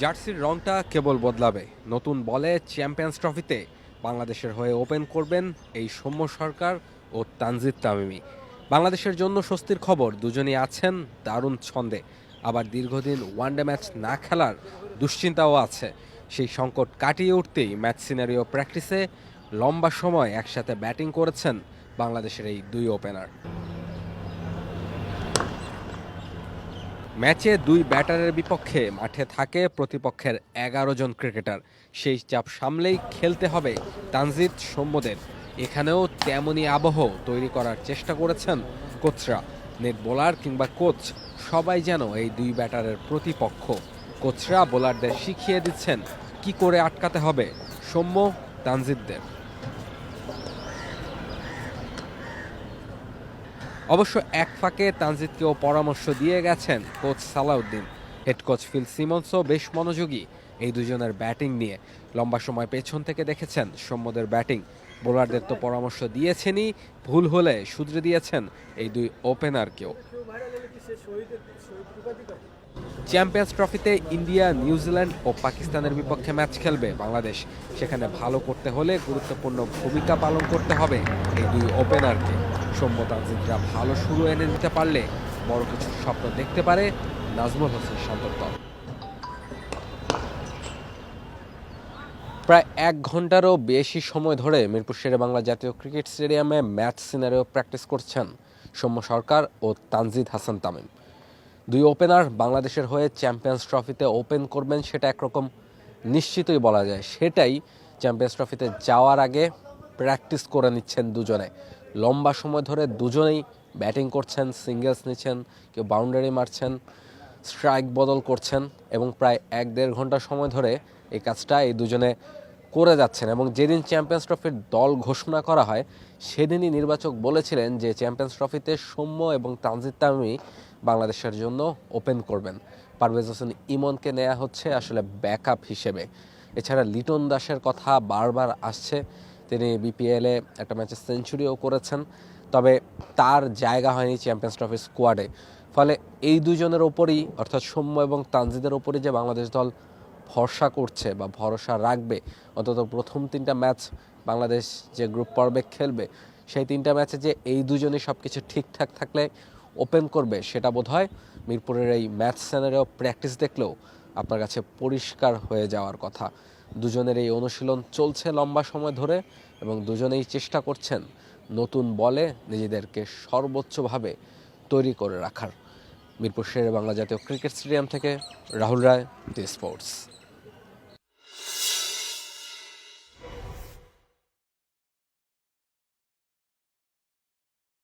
জার্সির রংটা কেবল বদলাবে। নতুন বলে চ্যাম্পিয়ন্স ট্রফিতে বাংলাদেশের হয়ে ওপেন করবেন এই সৌম্য সরকার ও তানজিদ তামিমি। বাংলাদেশের জন্য স্বস্তির খবর, দুজনই আছেন দারুণ ছন্দে। আবার দীর্ঘদিন ওয়ানডে ম্যাচ না খেলার দুশ্চিন্তাও আছে। সেই সংকট কাটিয়ে উঠতেই ম্যাচ সিনারিও প্র্যাকটিসে লম্বা সময় একসাথে ব্যাটিং করেছেন বাংলাদেশের এই দুই ওপেনার। ম্যাচে দুই ব্যাটারের বিপক্ষে মাঠে থাকে প্রতিপক্ষের এগারো জন ক্রিকেটার। সেই চাপ সামলেই খেলতে হবে তানজিদ সৌম্যদের। এখানেও তেমনই আবহ তৈরি করার চেষ্টা করেছেন কোচরা। নেট বোলার কিংবা কোচ, সবাই যেন এই দুই ব্যাটারের প্রতিপক্ষ। কোচরা বোলারদের শিখিয়ে দিচ্ছেন কি করে আটকাতে হবে সৌম্য তানজিদদের। অবশ্য এক ফাঁকে তানজিদকেও পরামর্শ দিয়ে গেছেন coach Salauddin. Head coach Phil সিমন্সও বেশ মনোযোগী এই দুজনের ব্যাটিং নিয়ে। লম্বা সময় পেছন থেকে দেখেছেন সৌম্যদের ব্যাটিং। বোলারদের তো পরামর্শ দিয়েছেনই, ভুল হলে শুধরে দিয়েছেন এই দুই ওপেনারকেও। চ্যাম্পিয়ন্স ট্রফিতে ইন্ডিয়া, নিউজিল্যান্ড ও পাকিস্তানের বিপক্ষে ম্যাচ খেলবে বাংলাদেশ। সেখানে ভালো করতে হলে গুরুত্বপূর্ণ ভূমিকা পালন করতে হবে এই দুই ওপেনারকে। সৌম্য তানজিদরা ভালো শুরু এনে দিতে পারলে বড় কিছু স্বপ্ন দেখতে পারে নাজমুল হোসেন শান্তর দল প্রায় এক ঘন্টারও বেশি সময় ধরে মিরপুর শেরে বাংলা জাতীয় ক্রিকেট স্টেডিয়ামে ম্যাচ সিনারিও প্র্যাকটিস করছেন সৌম্য সরকার ও তানজিদ হাসান তামিম। দুই ওপেনার বাংলাদেশের হয়ে চ্যাম্পিয়ন্স ট্রফিতে ওপেন করবেন সেটা একরকম নিশ্চিতই বলা যায়। সেটাই চ্যাম্পিয়ন্স ট্রফিতে যাওয়ার আগে প্র্যাকটিস করে নিচ্ছেন দুজনে। লম্বা সময় ধরে দুজনেই ব্যাটিং করছেন সিঙ্গেলস নিচ্ছেন, কেউ বাউন্ডারি মারছেন স্ট্রাইক বদল করছেন এবং প্রায় এক দেড় ঘণ্টা সময় ধরে এই কাজটা এই দুজনে করে যাচ্ছেন এবং যেদিন চ্যাম্পিয়ন্স ট্রফির দল ঘোষণা করা হয়, সেদিনই নির্বাচক বলেছিলেন যে চ্যাম্পিয়ন্স ট্রফিতে সৌম্য এবং তানজিদ তামিমি বাংলাদেশের জন্য ওপেন করবেন। পারভেজ হোসেন ইমনকে নেওয়া হচ্ছে আসলে ব্যাকআপ হিসেবে। এছাড়া লিটন দাসের কথা বারবার আসছে। তিনি বিপিএলে একটা ম্যাচে সেঞ্চুরিও করেছেন, তবে তার জায়গা হয়নি চ্যাম্পিয়ন্স ট্রফির স্কোয়াডে ফলে এই দুজনের ওপরই, অর্থাৎ সৌম্য এবং তানজিদের ওপরই যে বাংলাদেশ দল ভরসা করছে বা ভরসা রাখবে, অন্তত প্রথম তিনটা ম্যাচ বাংলাদেশ যে গ্রুপ পর্বে খেলবে, সেই তিনটা ম্যাচে যে এই দুজনই সব কিছু ঠিকঠাক থাকলে ওপেন করবে, সেটা বোধ হয় মিরপুরের এই ম্যাচ স্যানারেও প্র্যাকটিস দেখলেও আপনার কাছে পরিষ্কার হয়ে যাওয়ার কথা। দুজনের এই অনুশীলন চলছে লম্বা সময় ধরে এবং দুজনেই চেষ্টা করছেন নতুন বলে নিজেদেরকে সর্বোচ্চভাবে তৈরি করে রাখার। মিরপুর শেরে বাংলা জাতীয় ক্রিকেট স্টেডিয়াম থেকে রাহুল রায় দি স্পোর্টস।